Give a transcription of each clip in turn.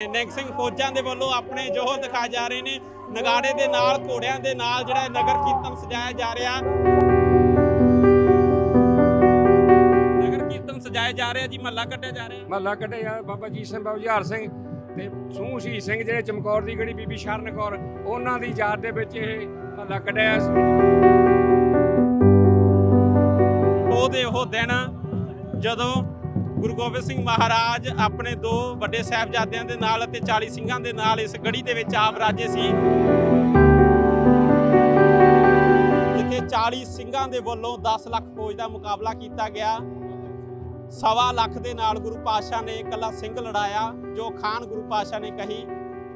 ਨਿੰਗ ਸਿੰਘ ਫੌਜਾਂ ਦੇ ਵੱਲੋਂ ਆਪਣੇ ਜੋਹਰ ਦਿਖਾਏ ਜਾ ਰਹੇ ਨੇ। ਨਗਾੜੇ ਦੇ ਨਾਲ ਘੋੜਿਆਂ ਦੇ ਨਾਲ ਜਿਹੜਾ ਨਗਰ ਕੀਰਤਨ ਸਜਾਇਆ ਜਾ ਰਿਹਾ। ਨਗਰ ਕੀਰਤਨ ਸਜਾਇਆ ਜਾ ਰਿਹਾ ਜੀ ਮਹੱਲਾ ਕੱਢਿਆ ਜਾ ਰਿਹਾ। ਮਹੱਲਾ ਕੱਢਿਆ ਬਾਬਾ ਜੀ ਸਿੰਘ ਬਾਬਾ ਜੁਝਾਰ ਸਿੰਘ ਤੇ ਸੂਹ ਸ਼ਹੀਦ ਸਿੰਘ ਜਿਹੜੇ ਚਮਕੌਰ ਦੀ ਗੜੀ ਬੀਬੀ ਸ਼ਰਨ ਕੌਰ ਉਹਨਾਂ ਦੀ ਯਾਦ ਦੇ ਵਿੱਚ ਇਹ ਮਹੱਲਾ ਕੱਢਿਆ ਉਹਦੇ ਉਹ ਦਿਨ ਜਦੋਂ ਗੁਰੂ ਗੋਬਿੰਦ ਸਿੰਘ ਮਹਾਰਾਜ ਆਪਣੇ ਦੋ ਵੱਡੇ ਸਾਹਿਬਜ਼ਾਦਿਆਂ ਦੇ ਨਾਲ ਅਤੇ 40 ਸਿੰਘਾਂ ਦੇ ਨਾਲ ਇਸ ਗੜੀ ਦੇ ਵਿੱਚ ਆਪ ਰਾਜੇ ਸੀ। ਜਿੱਥੇ 40 ਸਿੰਘਾਂ ਦੇ ਵੱਲੋਂ 10 ਲੱਖ ਫੌਜ ਦਾ ਮੁਕਾਬਲਾ ਕੀਤਾ ਗਿਆ। ਸਵਾ ਲੱਖ ਦੇ ਨਾਲ ਗੁਰੂ ਪਾਤਸ਼ਾਹ ਨੇ ਇਕੱਲਾ ਸਿੰਘ ਲੜਾਇਆ, ਜੋ ਖਾਨ ਗੁਰੂ ਪਾਤਸ਼ਾਹ ਨੇ ਕਹੀ,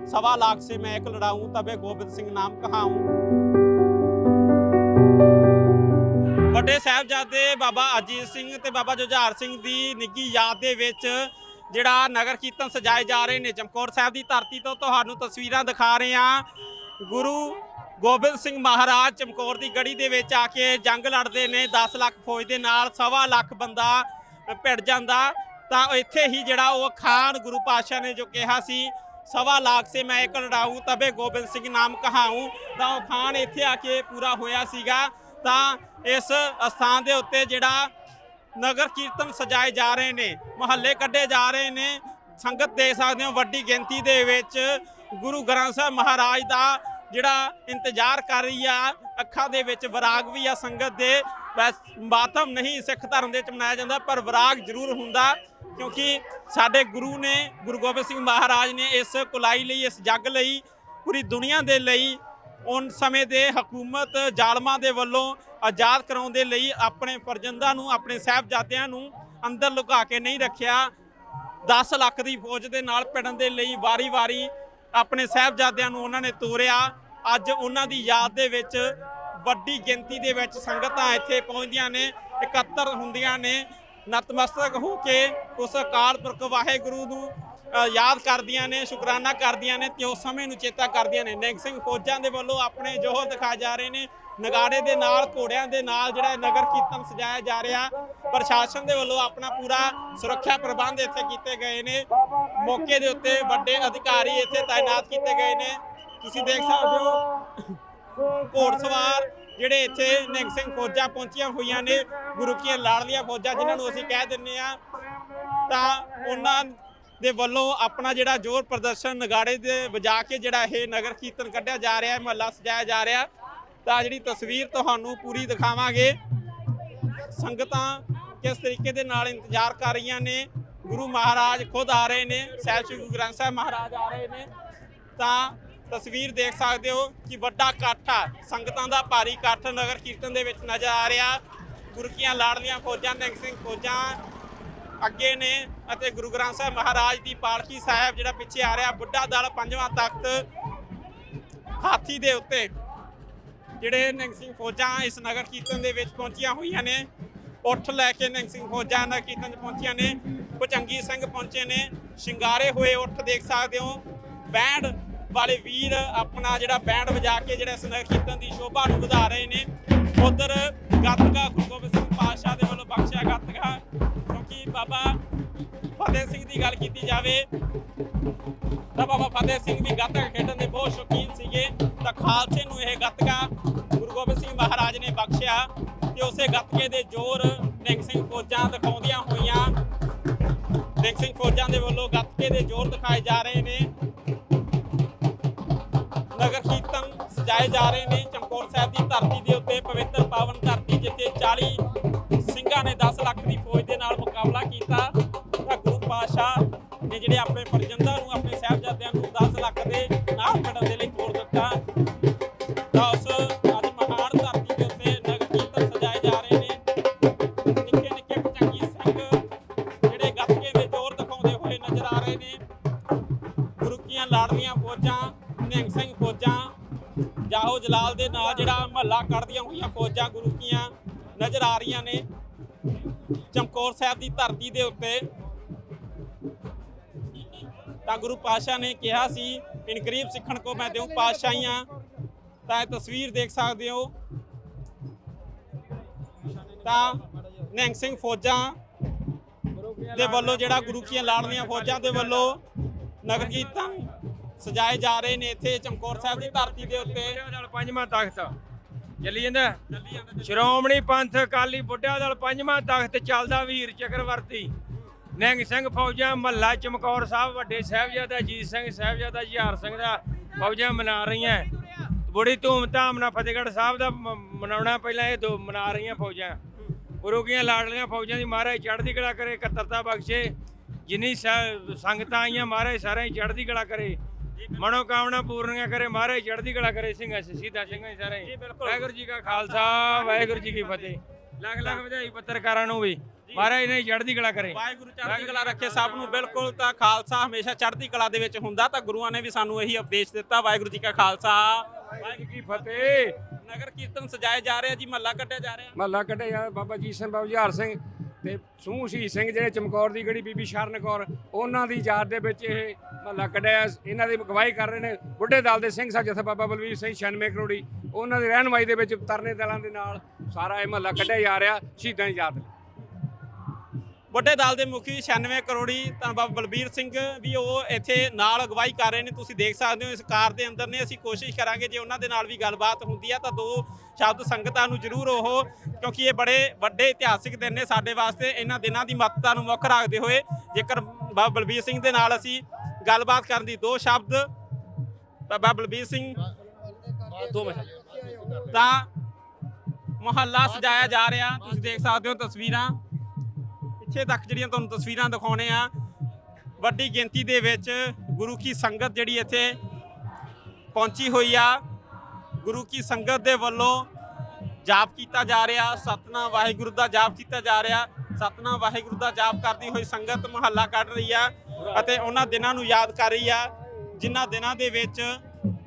ਸਵਾ ਲੱਖ ਸੇ ਮੈਂ ਇੱਕ ਲੜਾऊं ਤਬੇ ਗੋਬਿੰਦ ਸਿੰਘ ਨਾਮ ਕਹਾऊं ਵੱਡੇ ਸਾਹਿਬਜ਼ਾਦੇ ਬਾਬਾ ਅਜੀਤ ਸਿੰਘ ਤੇ ਬਾਬਾ ਜੁਝਾਰ ਸਿੰਘ ਦੀ ਨਿੱਗੀ ਯਾਦ ਦੇ ਵਿੱਚ ਜਿਹੜਾ ਨਗਰ ਕੀਰਤਨ ਸਜਾਏ ਜਾ ਰਹੇ ਨੇ, ਚਮਕੌਰ ਸਾਹਿਬ ਦੀ ਧਰਤੀ ਤੋਂ ਤੁਹਾਨੂੰ ਤਸਵੀਰਾਂ ਦਿਖਾ ਰਹੇ ਹਾਂ। ਗੁਰੂ ਗੋਬਿੰਦ ਸਿੰਘ ਮਹਾਰਾਜ ਚਮਕੌਰ ਦੀ ਗੜੀ ਦੇ ਵਿੱਚ ਆ ਕੇ ਜੰਗ ਲੜਦੇ ਨੇ 10 ਲੱਖ ਫੌਜ ਦੇ ਨਾਲ ਸਵਾ ਲੱਖ ਬੰਦਾ ਭਿੜ ਜਾਂਦਾ। ਤਾਂ ਇੱਥੇ ਹੀ ਜਿਹੜਾ ਉਹ ਖਾਨ ਗੁਰੂ ਪਾਤਸ਼ਾਹ ਨੇ ਜੋ ਕਿਹਾ ਸੀ, ਸਵਾ ਲੱਖ ਸੇ ਮੈਂ ਇੱਕ ਲੜਾਊਂ, ਤਬੇ ਗੋਬਿੰਦ ਸਿੰਘ ਨਾਮ ਕਹਾਊਂ। ਤਾਂ ਉਹ ਖਾਨ ਇੱਥੇ ਆ ਕੇ ਪੂਰਾ ਹੋਇਆ ਸੀਗਾ। ਤਾਂ ਇਸ ਸਥਾਨ ਦੇ ਉੱਤੇ ਜਿਹੜਾ ਨਗਰ ਕੀਰਤਨ ਸਜਾਏ ਜਾ ਰਹੇ ਨੇ, ਮੁਹੱਲੇ ਕੱਢੇ ਜਾ ਰਹੇ ਨੇ। ਸੰਗਤ ਦੇਖ ਸਕਦੇ ਹੋ, ਵੱਡੀ ਗਿਣਤੀ ਦੇ ਵਿੱਚ ਗੁਰੂ ਗ੍ਰੰਥ ਸਾਹਿਬ ਮਹਾਰਾਜ ਦਾ ਜਿਹੜਾ ਇੰਤਜ਼ਾਰ ਕਰ ਰਹੀ ਆ, ਅੱਖਾਂ ਦੇ ਵਿੱਚ ਵਿਰਾਗ ਵੀ ਆ ਸੰਗਤ ਦੇ। ਬਸ ਮਾਤਮ ਨਹੀਂ ਸਿੱਖ ਧਰਮ ਦੇ ਵਿੱਚ ਮਨਾਇਆ ਜਾਂਦਾ, ਪਰ ਵਿਰਾਗ ਜ਼ਰੂਰ ਹੁੰਦਾ, ਕਿਉਂਕਿ ਸਾਡੇ ਗੁਰੂ ਨੇ, ਗੁਰੂ ਗੋਬਿੰਦ ਸਿੰਘ ਮਹਾਰਾਜ ਨੇ ਇਸ ਕੁਲਾਈ ਲਈ, ਇਸ ਜੱਗ ਲਈ, ਪੂਰੀ ਦੁਨੀਆ ਦੇ ਲਈ ਉਨ ਸਮੇਂ ਦੇ ਹਕੂਮਤ ਜ਼ਾਲਮਾਂ ਦੇ ਵੱਲੋਂ ਆਜ਼ਾਦ ਕਰਾਉਣ ਦੇ ਲਈ ਆਪਣੇ ਫਰਜ਼ੰਦਾਂ ਨੂੰ, ਆਪਣੇ ਸਾਹਿਬਜ਼ਾਦਿਆਂ ਨੂੰ ਅੰਦਰ ਲੁਕਾ ਕੇ ਨਹੀਂ ਰੱਖਿਆ। 10 ਲੱਖ ਦੀ ਫੌਜ ਦੇ ਨਾਲ ਭਿੜਨ ਦੇ ਲਈ ਵਾਰੀ-ਵਾਰੀ ਆਪਣੇ ਸਾਹਿਬਜ਼ਾਦਿਆਂ ਨੂੰ ਉਹਨਾਂ ਨੇ ਤੋਰਿਆ। ਅੱਜ ਉਹਨਾਂ ਦੀ ਯਾਦ ਦੇ ਵਿੱਚ ਵੱਡੀ ਗਿਣਤੀ ਦੇ ਵਿੱਚ ਸੰਗਤਾਂ ਇੱਥੇ ਪਹੁੰਚਦੀਆਂ ਨੇ, ਇਕੱਤਰ ਹੁੰਦੀਆਂ ਨੇ। ਨਤਮਸਤਕ ਹੋ ਕੇ ਉਸ ਅਕਾਲ ਪੁਰਖ ਵਾਹਿਗੁਰੂ ਨੂੰ ਯਾਦ ਕਰਦੀਆਂ ਨੇ, ਸ਼ੁਕਰਾਨਾ ਕਰਦੀਆਂ ਨੇ ਤੇ ਉਸ ਸਮੇਂ ਨੂੰ ਚੇਤਾ ਕਰਦੀਆਂ ਨੇ। ਨਿੰਗ ਸਿੰਘ ਫੌਜਾਂ ਦੇ ਵੱਲੋਂ ਆਪਣੇ ਜੋਹਰ ਦਿਖਾਏ ਜਾ ਰਹੇ ਨੇ। ਨਗਾੜੇ ਦੇ ਨਾਲ, ਘੋੜਿਆਂ ਦੇ ਨਾਲ ਜਿਹੜਾ ਨਗਰ ਕੀਰਤਨ ਸਜਾਇਆ ਜਾ ਰਿਹਾ। ਪ੍ਰਸ਼ਾਸਨ ਦੇ ਵੱਲੋਂ ਆਪਣਾ ਪੂਰਾ ਸੁਰੱਖਿਆ ਪ੍ਰਬੰਧ ਇੱਥੇ ਕੀਤੇ ਗਏ ਨੇ। ਮੌਕੇ ਦੇ ਉੱਤੇ ਵੱਡੇ ਅਧਿਕਾਰੀ ਇੱਥੇ ਤਾਇਨਾਤ ਕੀਤੇ ਗਏ ਨੇ। ਤੁਸੀਂ ਦੇਖ ਸਕਦੇ ਹੋ ਘੋੜਸਵਾਰ ਜਿਹੜੇ ਇੱਥੇ ਨਿੰਗ ਸਿੰਘ ਫੌਜਾਂ ਪਹੁੰਚੀਆਂ ਹੋਈਆਂ ਨੇ। ਗੁਰੂ ਕੀਆਂ ਲਾੜਲੀਆਂ ਫੌਜਾਂ ਜਿਨ੍ਹਾਂ ਨੂੰ ਅਸੀਂ ਕਹਿ ਦਿੰਨੇ ਆ ਤਾਂ ਉਹਨਾਂ ਦੇ ਵੱਲੋਂ ਆਪਣਾ ਜਿਹੜਾ ਜ਼ੋਰ ਪ੍ਰਦਰਸ਼ਨ ਨਗਾੜੇ ਦੇ ਵਜਾ ਕੇ ਜਿਹੜਾ ਇਹ ਨਗਰ ਕੀਰਤਨ ਕੱਢਿਆ ਜਾ ਰਿਹਾ ਹੈ, ਮਹੱਲਾ ਸਜਾਇਆ ਜਾ ਰਿਹਾ ਤਾਂ ਜਿਹੜੀ ਤਸਵੀਰ ਤੁਹਾਨੂੰ ਪੂਰੀ ਦਿਖਾਵਾਂਗੇ। ਸੰਗਤਾਂ ਕਿਸ ਤਰੀਕੇ ਦੇ ਨਾਲ ਇੰਤਜ਼ਾਰ ਕਰ ਰਹੀਆਂ ਨੇ? ਗੁਰੂ ਮਹਾਰਾਜ ਖੁਦ ਆ ਰਹੇ ਨੇ ਸਾਹਿਬ ਸ੍ਰੀ ਗੁਰੂ ਗ੍ਰੰਥ ਸਾਹਿਬ ਮਹਾਰਾਜ ਆ ਰਹੇ ਨੇ। ਤਾਂ ਤਸਵੀਰ ਦੇਖ ਸਕਦੇ ਹੋ ਕਿ ਵੱਡਾ ਇਕੱਠ ਆ। ਸੰਗਤਾਂ ਦਾ ਭਾਰੀ ਇਕੱਠ ਨਗਰ ਕੀਰਤਨ ਦੇ ਵਿੱਚ ਨਜ਼ਰ ਆ ਰਿਹਾ। ਗੁਰਕੀਆਂ ਲਾੜਲੀਆਂ ਫੌਜਾਂ, ਨਿੰਗ ਸਿੰਘ ਫੌਜਾਂ ਅੱਗੇ ਨੇ ਅਤੇ ਗੁਰੂ ਗ੍ਰੰਥ ਸਾਹਿਬ ਮਹਾਰਾਜ ਦੀ ਪਾਲਕੀ ਸਾਹਿਬ ਜਿਹੜਾ ਪਿੱਛੇ ਆ ਰਿਹਾ, ਬੁੱਢਾ ਦਲ ਪੰਜਵਾਂ ਤਖਤ ਹਾਥੀ ਦੇ ਉੱਤੇ। ਜਿਹੜੇ ਨਿੰਗ ਸਿੰਘ ਫੌਜਾਂ ਇਸ ਨਗਰ ਕੀਰਤਨ ਦੇ ਵਿੱਚ ਪਹੁੰਚੀਆਂ ਹੋਈਆਂ ਨੇ, ਉੱਠ ਲੈ ਕੇ ਨਿੰਗ ਸਿੰਘ ਫੌਜਾਂ ਨਗਰ ਕੀਰਤਨ 'ਚ ਪਹੁੰਚੀਆਂ ਨੇ ਭੁਜੰਗੀ ਸਿੰਘ ਪਹੁੰਚੇ ਨੇ, ਸ਼ਿੰਗਾਰੇ ਹੋਏ ਉੱਠ ਦੇਖ ਸਕਦੇ ਹੋ। ਬੈਂਡ ਵਾਲੇ ਵੀਰ ਆਪਣਾ ਜਿਹੜਾ ਬੈਂਡ ਵਜਾ ਕੇ ਜਿਹੜਾ ਇਸ ਨਗਰ ਕੀਰਤਨ ਦੀ ਸ਼ੋਭਾ ਨੂੰ ਵਧਾ ਰਹੇ ਨੇ। ਉਧਰ ਗੱਤਕਾ ਜਾਵੇ। ਤਾਂ ਬਾਬਾ ਫਤਿਹ ਸਿੰਘ ਵੀ ਗੱਤਕਾ ਖੇਡਣ ਦੇ ਬਹੁਤ ਸ਼ੌਕੀਨ ਸੀਗੇ। ਤਾਂ ਖਾਲਸੇ ਨੂੰ ਇਹ ਗੱਤਕਾ ਗੁਰੂ ਗੋਬਿੰਦ ਸਿੰਘ ਮਹਾਰਾਜ ਨੇ ਬਖਸ਼ਿਆ ਤੇ ਉਸੇ ਗੱਤਕੇ ਦੇ ਜ਼ੋਰ ਨਿੰਗ ਸਿੰਘ ਫੌਜਾਂ ਦਿਖਾਉਂਦੀਆਂ ਹੋਈਆਂ ਨਿੰਗ ਸਿੰਘ ਫੌਜਾਂ ਦੇ ਵੱਲੋਂ ਗੱਤਕੇ ਦੇ ਜ਼ੋਰ ਦਿਖਾਏ ਜਾ ਰਹੇ ਨੇ। ਨਗਰ ਕੀਰਤਨ ਸਜਾਏ ਜਾ ਰਹੇ ਨੇ। ਚਮਕੌਰ ਸਾਹਿਬ ਦੀ ਧਰਤੀ ਦੇ ਉੱਤੇ ਪਵਿੱਤਰ ਜਿਹੜੇ ਆਪਣੇ ਫਰਜ਼ੰਦਾਂ ਨੂੰ, ਆਪਣੇ ਸਾਹਿਬਜ਼ਾਦਿਆਂ ਨੂੰ 10 ਲੱਖ ਦੇ ਨਾਲ ਮਿਲਣ ਦੇ ਲਈ ਤੋੜ ਦਿੱਤਾ। ਤਾਂ ਉਸ ਅੱਜ ਮਹਾਨ ਧਰਤੀ ਦੇ ਉੱਤੇ ਨਗਰ ਕੀਰਤਨ ਸਜਾਏ ਜਾ ਰਹੇ ਨੇ। ਨਿੱਕੇ ਨਿੱਕੇ ਚੰਗੀ ਸਿੰਘ ਜਿਹੜੇ ਗੱਤਕੇ ਦੇ ਜ਼ੋਰ ਦਿਖਾਉਂਦੇ ਹੋਏ ਨਜ਼ਰ ਆ ਰਹੇ ਨੇ। ਗੁਰੂ ਕੀਆਂ ਲਾੜਦੀਆਂ ਫੌਜਾਂ, ਨਿਹੰਗ ਸਿੰਘ ਫੌਜਾਂ, ਜਾਹੋ ਜਲਾਲ ਦੇ ਨਾਲ ਜਿਹੜਾ ਮਹੱਲਾ ਕੱਢਦੀਆਂ ਹੋਈਆਂ ਫੌਜਾਂ ਗੁਰੂ ਕੀਆਂ ਨਜ਼ਰ ਆ ਰਹੀਆਂ ਨੇ। ਚਮਕੌਰ ਸਾਹਿਬ ਦੀ ਧਰਤੀ ਦੇ ਉੱਤੇ ਤਾਂ ਗੁਰੂ ਪਾਤਸ਼ਾਹ ਨੇ ਕਿਹਾ ਸੀ ਇਨਕਰੀਬ ਸਿੱਖਣ ਕੋ ਮੈਂ ਦਿਉ ਪਾਤਸ਼ਾਹੀਆਂ। ਤਾਂ ਇਹ ਤਸਵੀਰ ਦੇਖ ਸਕਦੇ ਹੋ। ਤਾਂ ਨਿਹੰਗ ਸਿੰਘ ਫੌਜਾਂ ਦੇ ਵੱਲੋਂ ਜਿਹੜਾ ਗੁਰੂ ਕੀਆਂ ਲਾੜਦੀਆਂ ਫੌਜਾਂ ਦੇ ਵੱਲੋਂ ਨਗਰ ਕੀਰਤਨ ਸਜਾਏ ਜਾ ਰਹੇ ਨੇ ਇੱਥੇ ਚਮਕੌਰ ਸਾਹਿਬ ਦੀ ਧਰਤੀ ਦੇ ਉੱਤੇ। ਪੰਜਵਾਂ ਤਖਤ ਚੱਲੀ ਜਾਂਦਾ। ਸ਼੍ਰੋਮਣੀ ਪੰਥ ਅਕਾਲੀ ਬੁੱਢਿਆਂ ਦਲ ਪੰਜਵਾਂ ਤਖਤ ਚੱਲਦਾ ਵੀਰ ਚੱਕਰਵਰਤੀ। ਨਿਹੰਗ ਸਿੰਘ ਫੌਜਾਂ ਮਹੱਲਾ ਚਮਕੌਰ ਸਾਹਿਬ ਵੱਡੇ ਸਾਹਿਬਜ਼ਾਦਾ ਅਜੀਤ ਸਿੰਘ ਸਾਹਿਬਜ਼ਾਦਾ ਜਹਾਰ ਸਿੰਘ ਦਾ ਫੌਜਾਂ ਮਨਾ ਰਹੀਆਂ। ਬੜੀ ਧੂਮਧਾਮ ਨਾਲ ਫਤਿਹਗੜ੍ਹ ਸਾਹਿਬ ਦਾ ਮਨਾਉਣਾ ਪਹਿਲਾਂ ਇਹ ਦੋ ਮਨਾ ਰਹੀਆਂ ਫੌਜਾਂ। ਗੁਰੂ ਕੀਆਂ ਲਾਡਲੀਆਂ ਫੌਜਾਂ ਦੀ ਮਹਾਰਾਜ ਚੜ੍ਹਦੀ ਕਲਾ ਕਰੇ ਇਕੱਤਰਤਾ ਬਖਸ਼ੇ। ਜਿੰਨੀ ਸੰਗਤਾਂ ਆਈਆਂ ਮਹਾਰਾਜ ਸਾਰਿਆਂ ਦੀ ਚੜ੍ਹਦੀ ਕਲਾ ਕਰੇ। ਮਨੋ ਕਾਮਨਾ ਪੂਰਨੀਆਂ ਕਰੇ ਮਹਾਰਾਜ ਚੜ੍ਹਦੀ ਕਲਾ ਕਰੇ ਸਿੰਘਾਂ ਸਿੱਧਾ ਸਿੰਘਾਂ ਸਾਰੇ। ਵਾਹਿਗੁਰੂ ਜੀ ਕਾ ਖਾਲਸਾ ਵਾਹਿਗੁਰੂ ਜੀ ਕੀ ਫਤਿਹ। ਲੱਖ ਲੱਖ ਵਧਾਈ ਪੱਤਰਕਾਰਾਂ ਨੂੰ ਵੀ। ਮਹਾਰਾਜ ਨੇ ਚੜ੍ਹਦੀ ਕਲਾ ਕਰੇ। ਵਾਹਿਗੁਰੂ ਚੜ੍ਹਦੀ ਕਲਾ ਰੱਖੇ ਸਭ ਨੂੰ। ਬਿਲਕੁਲ ਤਾਂ ਖਾਲਸਾ ਹਮੇਸ਼ਾ ਚੜ੍ਹਦੀ ਕਲਾ ਦੇ ਵਿੱਚ ਹੁੰਦਾ ਤਾਂ ਗੁਰੂਆਂ ਨੇ ਵੀ ਸਾਨੂੰ ਇਹੀ ਉਪਦੇਸ਼ ਦਿੱਤਾ। ਵਾਹਿਗੁਰੂ ਜੀ ਕਾ ਖਾਲਸਾ। ਵਾਹਿਗੁਰੂ ਜੀ ਕੀ ਫਤਿਹ। ਨਗਰ ਕੀਰਤਨ ਸਜਾਏ ਜਾ ਰਹੇ ਆ ਜੀ ਮਹੱਲਾ ਕੱਢਿਆ ਜਾ ਰਿਹਾ। ਮਹੱਲਾ ਕੱਢਿਆ ਬਾਬਾ ਜੀ ਸਿੰਘ ਬਾਬਾ ਜਹਾਰ ਸਿੰਘ ਤੇ ਸੂਹ ਸ਼ਹੀਦ ਸਿੰਘ ਜਿਹੜੇ ਚਮਕੌਰ ਦੀ ਗੜੀ ਬੀਬੀ ਸ਼ਰਨ ਕੌਰ ਉਹਨਾਂ ਦੀ ਯਾਦ ਦੇ ਵਿੱਚ ਇਹ ਮਹੱਲਾ ਕੱਢਿਆ। ਇਹਨਾਂ ਦੀ ਅਗਵਾਈ ਕਰ ਰਹੇ ਨੇ ਬੁੱਢੇ ਦਲ ਦੇ ਸਿੰਘ ਸਾਹਿਬ ਜਥੇ ਬਾਬਾ ਬਲਵੀਰ ਸਿੰਘ 96 ਕਰੋੜੀ ਉਹਨਾਂ ਦੀ ਰਹਿਨਮਾਈ ਦੇ ਵਿੱਚ ਤਰਨੇ ਦਲਾਂ ਦੇ ਨਾਲ ਸਾਰਾ ਇਹ ਮਹੱਲਾ ਕੱਢਿਆ ਜਾ ਰਿਹਾ ਸ਼ਹੀਦਾਂ ਦੀ ਯਾਦ ਵੱਡੇ ਦਲ ਦੇ ਮੁਖੀ 96 ਕਰੋੜੀ ਤਾਂ ਬਾਬਾ ਬਲਬੀਰ ਸਿੰਘ ਵੀ ਉਹ ਇੱਥੇ ਨਾਲ ਅਗਵਾਈ ਕਰ ਰਹੇ ਨੇ, ਤੁਸੀਂ ਦੇਖ ਸਕਦੇ ਹੋ ਇਸ ਕਾਰ ਦੇ ਅੰਦਰ ਨੇ, ਅਸੀਂ ਕੋਸ਼ਿਸ਼ ਕਰਾਂਗੇ ਜੇ ਉਹਨਾਂ ਦੇ ਨਾਲ ਵੀ ਗੱਲਬਾਤ ਹੁੰਦੀ ਆ ਤਾਂ ਦੋ ਸ਼ਬਦ ਸੰਗਤਾਂ ਨੂੰ ਜ਼ਰੂਰ ਉਹ, ਕਿਉਂਕਿ ਇਹ ਬੜੇ ਵੱਡੇ ਇਤਿਹਾਸਿਕ ਦਿਨ ਨੇ ਸਾਡੇ ਵਾਸਤੇ, ਇਹਨਾਂ ਦਿਨਾਂ ਦੀ ਮਹੱਤਤਾ ਨੂੰ ਮੁੱਖ ਰੱਖਦੇ ਹੋਏ ਜੇਕਰ ਬਾਬਾ ਬਲਬੀਰ ਸਿੰਘ ਦੇ ਨਾਲ ਅਸੀਂ ਗੱਲਬਾਤ ਕਰਨ ਦੀ ਦੋ ਸ਼ਬਦ ਬਾਬਾ ਬਲਬੀਰ ਸਿੰਘ ਦੋ ਮਿੰਟ ਤਾਂ ਮੁਹੱਲਾ ਸਜਾਇਆ ਜਾ ਰਿਹਾ, ਤੁਸੀਂ ਦੇਖ ਸਕਦੇ ਹੋ ਤਸਵੀਰਾਂ। ਪਿੱਛੇ ਤੱਕ ਜਿਹੜੀਆਂ ਤੁਹਾਨੂੰ ਤਸਵੀਰਾਂ ਦਿਖਾਉਣੇ ਆ, ਵੱਡੀ ਗਿਣਤੀ ਦੇ ਵਿੱਚ ਗੁਰੂ ਕੀ ਸੰਗਤ ਜਿਹੜੀ ਇੱਥੇ ਪਹੁੰਚੀ ਹੋਈ ਆ। ਗੁਰੂ ਕੀ ਸੰਗਤ ਦੇ ਵੱਲੋਂ ਜਾਪ ਕੀਤਾ ਜਾ ਰਿਹਾ, ਸਤਨਾਮ ਵਾਹਿਗੁਰੂ ਦਾ ਜਾਪ ਕੀਤਾ ਜਾ ਰਿਹਾ। ਸਤਨਾਮ ਵਾਹਿਗੁਰੂ ਦਾ ਜਾਪ ਕਰਦੀ ਹੋਈ ਸੰਗਤ ਮਹੱਲਾ ਕੱਢ ਰਹੀ ਆ ਅਤੇ ਉਹਨਾਂ ਦਿਨਾਂ ਨੂੰ ਯਾਦ ਕਰ ਰਹੀ ਆ, ਜਿਨ੍ਹਾਂ ਦਿਨਾਂ ਦੇ ਵਿੱਚ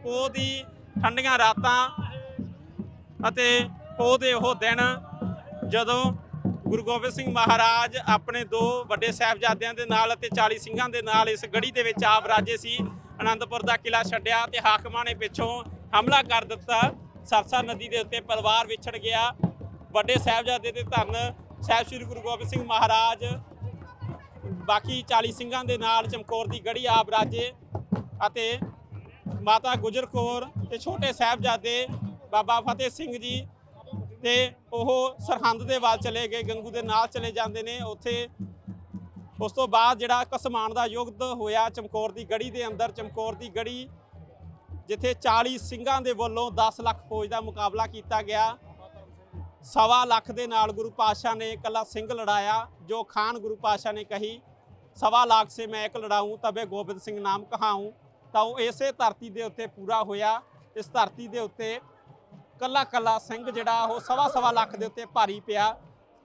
ਉਹਦੀ ਠੰਡੀਆਂ ਰਾਤਾਂ ਅਤੇ ਉਹਦੇ ਉਹ ਦਿਨ ਜਦੋਂ ਗੁਰੂ ਗੋਬਿੰਦ ਸਿੰਘ ਮਹਾਰਾਜ ਆਪਣੇ ਦੋ ਵੱਡੇ ਸਾਹਿਬਜ਼ਾਦਿਆਂ ਦੇ ਨਾਲ ਅਤੇ 40 ਸਿੰਘਾਂ ਦੇ ਨਾਲ ਇਸ ਗੜੀ ਦੇ ਵਿੱਚ ਆਪ ਰਾਜੇ ਸੀ। ਅਨੰਦਪੁਰ ਦਾ ਕਿਲਾ ਛੱਡਿਆ ਤੇ ਹਾਕਮਾਂ ਨੇ ਪਿੱਛੋਂ ਹਮਲਾ ਕਰ ਦਿੱਤਾ। ਸਰਸਾ ਨਦੀ ਦੇ ਉੱਤੇ ਪਰਿਵਾਰ ਵਿਛੜ ਗਿਆ। ਵੱਡੇ ਸਾਹਿਬਜ਼ਾਦੇ ਦੇ ਧੰਨ ਸਾਹਿਬ ਸ੍ਰੀ ਗੁਰੂ ਗੋਬਿੰਦ ਸਿੰਘ ਮਹਾਰਾਜ, ਬਾਕੀ 40 ਸਿੰਘਾਂ ਦੇ ਨਾਲ ਚਮਕੌਰ ਦੀ ਗੜੀ ਆਪ ਰਾਜੇ ਅਤੇ ਮਾਤਾ ਗੁਜਰ ਕੌਰ ਤੇ ਛੋਟੇ ਸਾਹਿਬਜ਼ਾਦੇ ਬਾਬਾ ਫਤਿਹ ਸਿੰਘ ਜੀ ਤੇ ਉਹ ਸਰਹੰਦ ਦੇ ਵੱਲ ਚਲੇ ਗਏ, ਗੰਗੂ ਦੇ ਨਾਲ ਚਲੇ ਜਾਂਦੇ ਨੇ। ਉੱਥੇ ਉਸ ਤੋਂ ਬਾਅਦ ਜਿਹੜਾ ਕਸਮਾਨ ਦਾ ਯੁੱਧ ਹੋਇਆ ਚਮਕੌਰ ਦੀ ਗੜੀ ਦੇ ਅੰਦਰ, ਚਮਕੌਰ ਦੀ ਗੜੀ ਜਿੱਥੇ 40 ਸਿੰਘਾਂ ਦੇ ਵੱਲੋਂ 10 ਲੱਖ ਫੌਜ ਦਾ ਮੁਕਾਬਲਾ ਕੀਤਾ ਗਿਆ। ਸਵਾ ਲੱਖ ਦੇ ਨਾਲ ਗੁਰੂ ਪਾਤਸ਼ਾਹ ਨੇ ਇਕੱਲਾ ਸਿੰਘ ਲੜਾਇਆ, ਜੋ ਖਾਨ ਗੁਰੂ ਪਾਤਸ਼ਾਹ ਨੇ ਕਹੀ, ਸਵਾ ਲੱਖ ਸੇ ਮੈਂ ਇੱਕ ਲੜਾਊਂ, ਤਬੇ ਗੋਬਿੰਦ ਸਿੰਘ ਨਾਮ ਕਹਾਊਂ। ਤਾਂ ਉਹ ਇਸੇ ਧਰਤੀ ਦੇ ਉੱਤੇ ਪੂਰਾ ਹੋਇਆ। ਇਸ ਧਰਤੀ ਦੇ ਉੱਤੇ ਕੱਲਾ ਕੱਲਾ ਸਿੰਘ ਜਿਹੜਾ ਉਹ ਸਵਾ ਸਵਾ ਲੱਖ ਦੇ ਉੱਤੇ ਭਾਰੀ ਪਿਆ।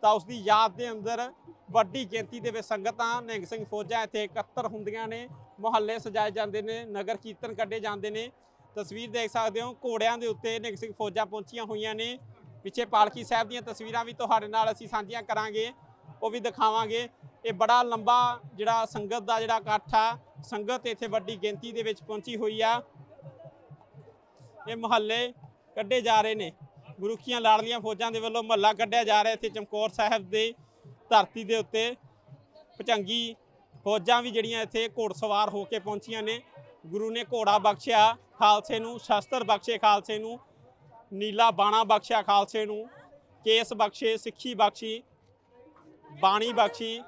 ਤਾਂ ਉਸ ਦੀ ਯਾਦ ਦੇ ਅੰਦਰ ਵੱਡੀ ਗਿਣਤੀ ਦੇ ਵਿੱਚ ਸੰਗਤਾਂ, ਨਿਹੰਗ ਸਿੰਘ ਫੌਜਾਂ ਇੱਥੇ ਇਕੱਤਰ ਹੁੰਦੀਆਂ ਨੇ। ਮੁਹੱਲੇ ਸਜਾਏ ਜਾਂਦੇ ਨੇ, ਨਗਰ ਕੀਰਤਨ ਕੱਢੇ ਜਾਂਦੇ ਨੇ। ਤਸਵੀਰ ਦੇਖ ਸਕਦੇ ਹੋ, ਘੋੜਿਆਂ ਦੇ ਉੱਤੇ ਨਿਹੰਗ ਸਿੰਘ ਫੌਜਾਂ ਪਹੁੰਚੀਆਂ ਹੋਈਆਂ ਨੇ। ਪਿੱਛੇ ਪਾਲਕੀ ਸਾਹਿਬ ਦੀਆਂ ਤਸਵੀਰਾਂ ਵੀ ਤੁਹਾਡੇ ਨਾਲ ਅਸੀਂ ਸਾਂਝੀਆਂ ਕਰਾਂਗੇ, ਉਹ ਵੀ ਦਿਖਾਵਾਂਗੇ। ਇਹ ਬੜਾ ਲੰਬਾ ਜਿਹੜਾ ਸੰਗਤ ਦਾ ਜਿਹੜਾ ਇਕੱਠ ਆ, ਸੰਗਤ ਇੱਥੇ ਵੱਡੀ ਗਿਣਤੀ ਦੇ ਵਿੱਚ ਪਹੁੰਚੀ ਹੋਈ ਆ। ਇਹ ਮੁਹੱਲੇ ਕੱਢੇ ਜਾ ਰਹੇ ਨੇ। ਗੁਰੂਖੀਆਂ ਲਾੜਲੀਆਂ ਫੌਜਾਂ ਦੇ ਵੱਲੋਂ ਮਹੱਲਾ ਕੱਢਿਆ ਜਾ ਰਿਹਾ। ਇੱਥੇ ਚਮਕੌਰ ਸਾਹਿਬ ਦੇ ਧਰਤੀ ਦੇ ਉੱਤੇ ਭਚੰਗੀ ਫੌਜਾਂ ਵੀ ਜਿਹੜੀਆਂ ਇੱਥੇ ਘੋੜਸਵਾਰ ਹੋ ਕੇ ਪਹੁੰਚੀਆਂ ਨੇ। ਗੁਰੂ ਨੇ ਘੋੜਾ ਬਖਸ਼ਿਆ ਖਾਲਸੇ ਨੂੰ, ਸ਼ਸਤਰ ਬਖਸ਼ੇ ਖਾਲਸੇ ਨੂੰ, ਨੀਲਾ ਬਾਣਾ ਬਖਸ਼ਿਆ ਖਾਲਸੇ ਨੂੰ, ਕੇਸ ਬਖਸ਼ੇ, ਸਿੱਖੀ ਬਖਸ਼ੀ, ਬਾਣੀ ਬਖਸ਼ੀ।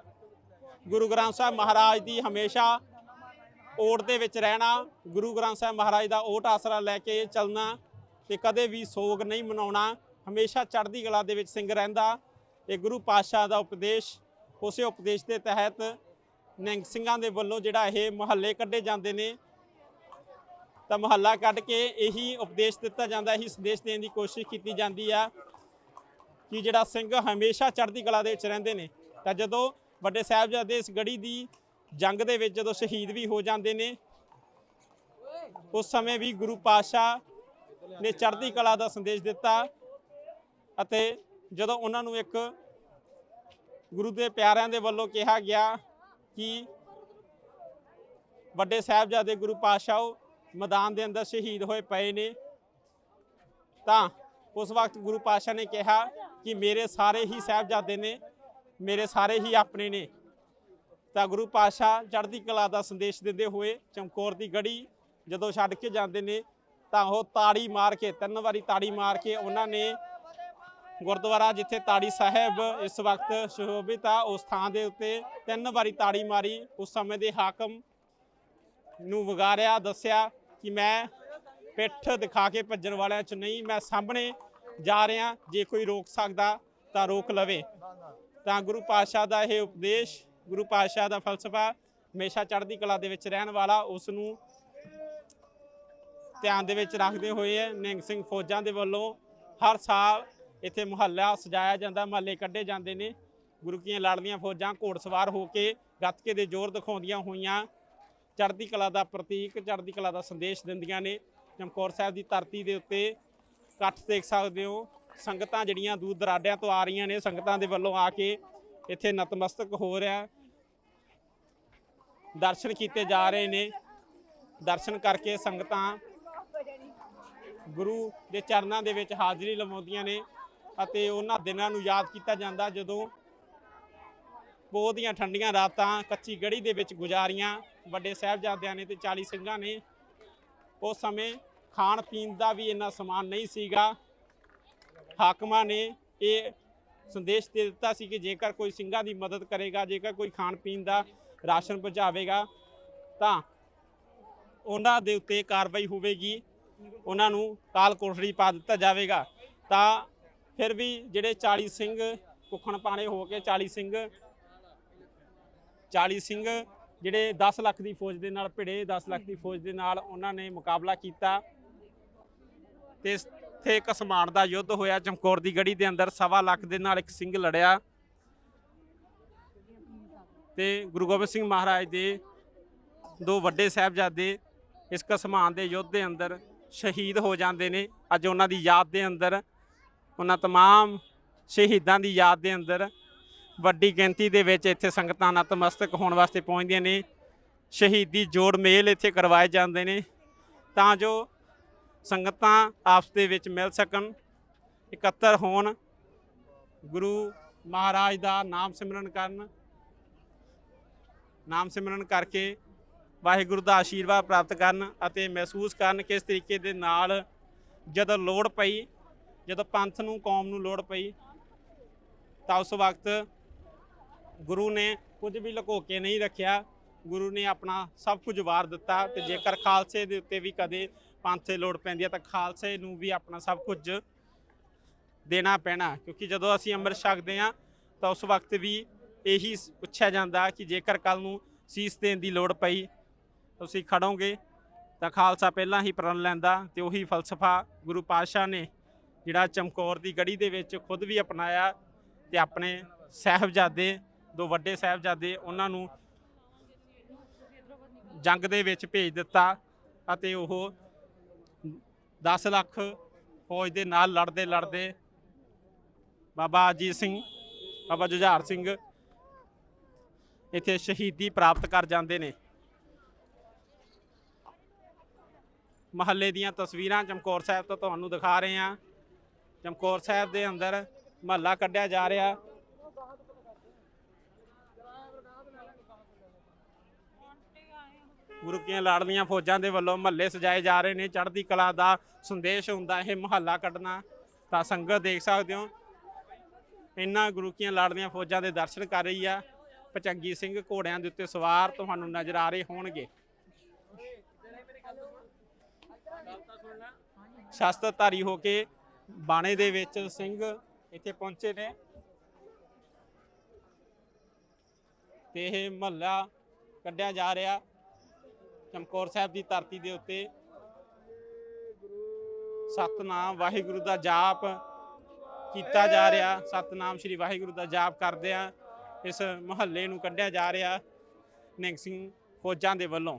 ਗੁਰੂ ਗ੍ਰੰਥ ਸਾਹਿਬ ਮਹਾਰਾਜ ਦੀ ਹਮੇਸ਼ਾ ਓਟ ਦੇ ਵਿੱਚ ਰਹਿਣਾ, ਗੁਰੂ ਗ੍ਰੰਥ ਸਾਹਿਬ ਮਹਾਰਾਜ ਦਾ ਓਟ ਆਸਰਾ ਲੈ ਕੇ ਚੱਲਣਾ ਤੇ ਕਦੇ ਵੀ ਸੋਗ ਨਹੀਂ ਮਨਾਉਣਾ। ਹਮੇਸ਼ਾ ਚੜ੍ਹਦੀ ਕਲਾ ਦੇ ਵਿੱਚ ਸਿੰਘ ਰਹਿੰਦਾ। ਇਹ ਗੁਰੂ ਪਾਤਸ਼ਾਹ ਦਾ ਉਪਦੇਸ਼, ਉਸੇ ਉਪਦੇਸ਼ ਦੇ ਤਹਿਤ ਨਿਹੰਗ ਸਿੰਘਾਂ ਦੇ ਵੱਲੋਂ ਜਿਹੜਾ ਇਹ ਮਹੱਲੇ ਕੱਢੇ ਜਾਂਦੇ ਨੇ। ਤਾਂ ਮਹੱਲਾ ਕੱਢ ਕੇ ਇਹੀ ਉਪਦੇਸ਼ ਦਿੱਤਾ ਜਾਂਦਾ, ਇਹੀ ਸੰਦੇਸ਼ ਦੇਣ ਦੀ ਕੋਸ਼ਿਸ਼ ਕੀਤੀ ਜਾਂਦੀ ਆ ਕਿ ਜਿਹੜਾ ਸਿੰਘ ਹਮੇਸ਼ਾ ਚੜ੍ਹਦੀ ਕਲਾ ਦੇ ਵਿੱਚ ਰਹਿੰਦੇ ਨੇ। ਤਾਂ ਜਦੋਂ ਵੱਡੇ ਸਾਹਿਬਜ਼ਾਦੇ ਇਸ ਗੜੀ ਦੀ ਜੰਗ ਦੇ ਵਿੱਚ ਜਦੋਂ ਸ਼ਹੀਦ ਵੀ ਹੋ ਜਾਂਦੇ ਨੇ, ਉਸ ਸਮੇਂ ਵੀ ਗੁਰੂ ਪਾਤਸ਼ਾਹ ਨੇ ਚੜ੍ਹਦੀ ਕਲਾ ਦਾ ਸੰਦੇਸ਼ ਦਿੱਤਾ ਅਤੇ ਜਦੋਂ ਉਹਨਾਂ ਨੂੰ ਇੱਕ ਗੁਰੂ ਦੇ ਪਿਆਰਿਆਂ ਦੇ ਵੱਲੋਂ ਕਿਹਾ ਗਿਆ ਕਿ ਵੱਡੇ ਸਾਹਿਬਜ਼ਾਦੇ ਗੁਰੂ ਪਾਤਸ਼ਾਹ ਉਹ ਮੈਦਾਨ ਦੇ ਅੰਦਰ ਸ਼ਹੀਦ ਹੋਏ ਪਏ ਨੇ, ਤਾਂ ਉਸ ਵਕਤ ਗੁਰੂ ਪਾਤਸ਼ਾਹ ਨੇ ਕਿਹਾ ਕਿ ਮੇਰੇ ਸਾਰੇ ਹੀ ਸਾਹਿਬਜ਼ਾਦੇ ਨੇ, ਮੇਰੇ ਸਾਰੇ ਹੀ ਆਪਣੇ ਨੇ। ਤਾਂ ਗੁਰੂ ਪਾਤਸ਼ਾਹ ਚੜ੍ਹਦੀ ਕਲਾ ਦਾ ਸੰਦੇਸ਼ ਦਿੰਦੇ ਹੋਏ ਚਮਕੌਰ ਦੀ ਗੜੀ ਜਦੋਂ ਛੱਡ ਕੇ ਜਾਂਦੇ ਨੇ ਤਾਂ ਉਹ ਤਾੜੀ ਮਾਰ ਕੇ, ਤਿੰਨ ਵਾਰੀ ਤਾੜੀ ਮਾਰ ਕੇ ਉਹਨਾਂ ਨੇ ਗੁਰਦੁਆਰਾ ਜਿੱਥੇ ਤਾੜੀ ਸਾਹਿਬ ਇਸ ਵਕਤ ਸ਼ੋਭਿਤ ਆ, ਉਸ ਥਾਂ ਦੇ ਉੱਤੇ ਤਿੰਨ ਵਾਰੀ ਤਾੜੀ ਮਾਰੀ। ਉਸ ਸਮੇਂ ਦੇ ਹਾਕਮ ਨੂੰ ਵਗਾਰਿਆ ਦੱਸਿਆ ਕਿ ਮੈਂ ਪਿੱਠ ਦਿਖਾ ਕੇ ਭੱਜਣ ਵਾਲਿਆਂ ਚ ਨਹੀਂ, ਮੈਂ ਸਾਹਮਣੇ ਜਾ ਰਿਹਾ, ਜੇ ਕੋਈ ਰੋਕ ਸਕਦਾ ਤਾਂ ਰੋਕ ਲਵੇ। ਤਾਂ ਗੁਰੂ ਪਾਤਸ਼ਾਹ ਦਾ ਇਹ ਉਪਦੇਸ਼, ਗੁਰੂ ਪਾਤਸ਼ਾਹ ਦਾ ਫਲਸਫਾ ਹਮੇਸ਼ਾ ਚੜ੍ਹਦੀ ਕਲਾ ਦੇ ਵਿੱਚ ਰਹਿਣ ਵਾਲਾ, ਉਸ ਨੂੰ ਧਿਆਨ ਦੇ ਵਿੱਚ ਰੱਖਦੇ ਹੋਏ ਹੈ, ਨਿਹੰਗ ਸਿੰਘ ਫੌਜਾਂ ਦੇ ਵੱਲੋਂ ਹਰ ਸਾਲ ਇੱਥੇ ਮੁਹੱਲਾ ਸਜਾਇਆ ਜਾਂਦਾ, ਮਹੱਲੇ ਕੱਢੇ ਜਾਂਦੇ ਨੇ। ਗੁਰੂ ਕੀਆਂ ਲੜਦੀਆਂ ਫੌਜਾਂ ਘੋੜਸਵਾਰ ਹੋ ਕੇ ਗੱਤਕੇ ਦੇ ਜ਼ੋਰ ਦਿਖਾਉਂਦੀਆਂ ਹੋਈਆਂ। ਚੜ੍ਹਦੀ ਕਲਾ ਦਾ ਪ੍ਰਤੀਕ, ਚੜ੍ਹਦੀ ਕਲਾ ਦਾ ਸੰਦੇਸ਼ ਦਿੰਦੀਆਂ ਨੇ। ਚਮਕੌਰ ਸਾਹਿਬ ਦੀ ਧਰਤੀ ਦੇ ਉੱਤੇ ਇਕੱਠ ਦੇਖ ਸਕਦੇ ਹੋ, ਸੰਗਤਾਂ ਜਿਹੜੀਆਂ ਦੂਰ ਦਰਾਡਿਆਂ ਤੋਂ ਆ ਰਹੀਆਂ ਨੇ, ਸੰਗਤਾਂ ਦੇ ਵੱਲੋਂ ਆ ਕੇ ਇੱਥੇ ਨਤਮਸਤਕ ਹੋ ਰਿਹਾ ਦਰਸ਼ਨ ਕੀਤੇ ਜਾ ਰਹੇ ਨੇ। ਦਰਸ਼ਨ ਕਰਕੇ ਸੰਗਤਾਂ ਗੁਰੂ ਦੇ ਚਰਨਾਂ ਦੇ ਵਿੱਚ ਹਾਜ਼ਰੀ ਲਵਾਉਂਦੀਆਂ ਨੇ ਅਤੇ ਉਹਨਾਂ ਦਿਨਾਂ ਨੂੰ ਯਾਦ ਕੀਤਾ ਜਾਂਦਾ ਜਦੋਂ ਪੋਹ ਦੀਆਂ ਠੰਡੀਆਂ ਰਾਤਾਂ ਕੱਚੀ ਗੜੀ ਦੇ ਵਿੱਚ ਗੁਜ਼ਾਰੀਆਂ ਵੱਡੇ ਸਾਹਿਬਜ਼ਾਦਿਆਂ ਨੇ ਤੇ 40 ਸਿੰਘਾਂ ਨੇ, ਉਸ ਸਮੇਂ ਖਾਣ ਪੀਣ ਦਾ ਵੀ ਇੰਨਾ ਸਮਾਨ ਨਹੀਂ ਸੀਗਾ। ਹਾਕਮਾਂ ਨੇ ਇਹ ਸੰਦੇਸ਼ ਦੇ ਦਿੱਤਾ ਸੀ ਕਿ ਜੇਕਰ ਕੋਈ ਸਿੰਘਾਂ ਦੀ ਮਦਦ ਕਰੇਗਾ, ਜੇਕਰ ਕੋਈ ਖਾਣ ਪੀਣ ਦਾ ਰਾਸ਼ਨ ਪਹੁੰਚਾਵੇਗਾ ਤਾਂ ਉਹਨਾਂ ਦੇ ਉੱਤੇ ਕਾਰਵਾਈ ਹੋਵੇਗੀ। ਉਹਨਾਂ ਨੂੰ ਕਾਲ ਕੋਠੜੀ ਪਾ ਦਿੱਤਾ ਜਾਵੇਗਾ। ਤਾਂ ਫਿਰ ਵੀ ਜਿਹੜੇ 40 ਸਿੰਘ ਕੁੱਖਣ ਪਾਣੇ ਹੋ ਕੇ 40 ਸਿੰਘ 40 ਸਿੰਘ ਜਿਹੜੇ 10 ਲੱਖ ਦੀ ਫੌਜ ਦੇ ਨਾਲ ਭਿੜੇ 10 ਲੱਖ ਦੀ ਫੌਜ ਦੇ ਨਾਲ ਉਹਨਾਂ ਨੇ ਮੁਕਾਬਲਾ ਕੀਤਾ। ਤੇ ਇੱਥੇ ਕਸਮਾਨ ਦਾ ਯੁੱਧ ਹੋਇਆ, ਚਮਕੌਰ ਦੀ ਗੜੀ ਦੇ ਅੰਦਰ ਸਵਾ ਲੱਖ ਦੇ ਨਾਲ ਇੱਕ ਸਿੰਘ ਲੜਿਆ। ਤੇ ਗੁਰੂ ਗੋਬਿੰਦ ਸਿੰਘ ਮਹਾਰਾਜ ਦੇ ਦੋ ਵੱਡੇ ਸਾਹਿਬਜ਼ਾਦੇ ਇਸ ਕਸਮਾਨ ਦੇ ਯੁੱਧ ਦੇ ਅੰਦਰ ਸ਼ਹੀਦ ਹੋ ਜਾਂਦੇ ਨੇ ਅੱਜ ਉਹਨਾਂ ਦੀ ਯਾਦ ਦੇ ਅੰਦਰ ਉਹਨਾਂ तमाम ਸ਼ਹੀਦਾਂ ਦੀ ਯਾਦ ਦੇ ਅੰਦਰ ਵੱਡੀ ਗਿਣਤੀ ਦੇ ਵਿੱਚ ਇੱਥੇ ਸੰਗਤਾਂ ਨਤਮਸਤਕ ਹੋਣ ਵਾਸਤੇ ਪਹੁੰਚਦੀਆਂ ਨੇ ਸ਼ਹੀਦੀ ਜੋੜ ਮੇਲ ਇੱਥੇ ਕਰਵਾਏ ਜਾਂਦੇ ਨੇ ਤਾਂ ਜੋ ਸੰਗਤਾਂ ਆਪਸ ਦੇ ਵਿੱਚ ਮਿਲ ਸਕਣ ਇਕੱਤਰ ਹੋਣ ਗੁਰੂ ਮਹਾਰਾਜ ਦਾ ਨਾਮ ਸਿਮਰਨ ਕਰਨ ਨਾਮ ਸਿਮਰਨ ਕਰਕੇ ਵਾਹਿਗੁਰੂ ਦਾ ਆਸ਼ੀਰਵਾਦ ਪ੍ਰਾਪਤ ਕਰਨ ਅਤੇ ਮਹਿਸੂਸ ਕਰਨ ਕਿਸ ਤਰੀਕੇ ਦੇ ਨਾਲ ਜਦੋਂ ਲੋੜ ਪਈ, ਜਦੋਂ ਪੰਥ ਨੂੰ, ਕੌਮ ਨੂੰ ਲੋੜ ਪਈ, ਤਾਂ ਉਸ ਵਕਤ ਗੁਰੂ ਨੇ ਕੁਝ ਵੀ ਲੁਕੋ ਕੇ ਨਹੀਂ ਰੱਖਿਆ। ਗੁਰੂ ਨੇ ਆਪਣਾ ਸਭ ਕੁਝ ਵਾਰ ਦਿੱਤਾ ਤੇ ਜੇਕਰ ਖਾਲਸੇ ਦੇ ਉੱਤੇ ਵੀ ਕਦੇ ਪੰਥ ਦੀ ਲੋੜ ਪੈਂਦੀ ਹੈ ਤਾਂ ਖਾਲਸੇ ਨੂੰ ਵੀ ਆਪਣਾ ਸਭ ਕੁਝ ਦੇਣਾ ਪੈਣਾ। ਕਿਉਂਕਿ ਜਦੋਂ ਅਸੀਂ ਅੰਮ੍ਰਿਤ ਛਕਦੇ ਹਾਂ, ਤਾਂ ਉਸ ਵਕਤ ਵੀ ਇਹੀ ਪੁੱਛਿਆ ਜਾਂਦਾ ਕਿ ਜੇਕਰ ਕੱਲ ਨੂੰ ਸੀਸ ਦੇਣ ਦੀ ਲੋੜ ਪਈ ਤੁਸੀਂ ਖੜੋਗੇ ਤਾਂ ਖਾਲਸਾ ਪਹਿਲਾਂ ਹੀ ਪ੍ਰਣ ਲੈਂਦਾ ਤੇ ਉਹੀ ਫਲਸਫਾ ਗੁਰੂ ਪਾਤਸ਼ਾਹ ਨੇ ਜਿਹੜਾ ਚਮਕੌਰ ਦੀ ਗੜੀ ਦੇ ਵਿੱਚ ਖੁਦ ਵੀ ਅਪਣਾਇਆ ਤੇ ਆਪਣੇ ਸਾਹਿਬਜ਼ਾਦੇ, ਦੋ ਵੱਡੇ ਸਾਹਿਬਜ਼ਾਦੇ ਉਹਨਾਂ ਨੂੰ ਜੰਗ ਦੇ ਵਿੱਚ ਭੇਜ ਦਿੱਤਾ ਅਤੇ ਉਹ 10 ਲੱਖ ਫੌਜ ਦੇ ਨਾਲ ਲੜਦੇ ਲੜਦੇ ਬਾਬਾ ਅਜੀਤ ਸਿੰਘ, ਬਾਬਾ ਜੁਝਾਰ ਸਿੰਘ ਇੱਥੇ ਸ਼ਹੀਦੀ ਪ੍ਰਾਪਤ ਕਰ ਜਾਂਦੇ ਨੇ। ਮਹੱਲੇ ਦੀਆਂ ਤਸਵੀਰਾਂ ਚਮਕੌਰ ਸਾਹਿਬ ਤੋਂ ਤੁਹਾਨੂੰ ਦਿਖਾ ਰਹੇ ਹਾਂ। ਚਮਕੌਰ ਸਾਹਿਬ ਦੇ ਅੰਦਰ ਮਹੱਲਾ ਕੱਢਿਆ ਜਾ ਰਿਹਾ। ਗੁਰੂ ਕੀਆਂ ਲਾੜਲੀਆਂ ਫੌਜਾਂ ਦੇ ਵੱਲੋਂ ਮਹੱਲੇ ਸਜਾਏ ਜਾ ਰਹੇ ਨੇ। ਚੜ੍ਹਦੀ ਕਲਾ ਦਾ ਸੰਦੇਸ਼ ਹੁੰਦਾ ਇਹ ਮਹੱਲਾ ਕੱਢਣਾ। ਤਾਂ ਸੰਗਤ ਦੇਖ ਸਕਦੇ ਹੋ ਇੰਨਾ ਗੁਰੂ ਕੀਆਂ ਲਾੜਲੀਆਂ ਫੌਜਾਂ ਦੇ ਦਰਸ਼ਨ ਕਰ ਰਹੀ ਆ। ਪਚੰਗੀ ਸਿੰਘ ਘੋੜਿਆਂ ਦੇ ਉੱਤੇ ਸਵਾਰ ਤੁਹਾਨੂੰ ਨਜ਼ਰ ਆ ਰਹੇ ਹੋਣਗੇ। ਸ਼ਸਤਰਧਾਰੀ ਹੋ ਕੇ ਬਾਣੇ ਦੇ ਵਿੱਚ ਸਿੰਘ ਇੱਥੇ ਪਹੁੰਚੇ ਨੇ। ਤੇ ਇਹ ਮਹੱਲਾ ਕੱਢਿਆ ਜਾ ਰਿਹਾ ਚਮਕੌਰ ਸਾਹਿਬ ਦੀ ਧਰਤੀ ਦੇ ਉੱਤੇ। ਸਤਨਾਮ ਵਾਹਿਗੁਰੂ ਦਾ ਜਾਪ ਕੀਤਾ ਜਾ ਰਿਹਾ। ਸਤਨਾਮ ਸ੍ਰੀ ਵਾਹਿਗੁਰੂ ਦਾ ਜਾਪ ਕਰਦੇ ਆ। ਇਸ ਮਹੱਲੇ ਨੂੰ ਕੱਢਿਆ ਜਾ ਰਿਹਾ। ਨਿੰਗ ਸਿੰਘ ਫੌਜਾਂ ਦੇ ਵੱਲੋਂ।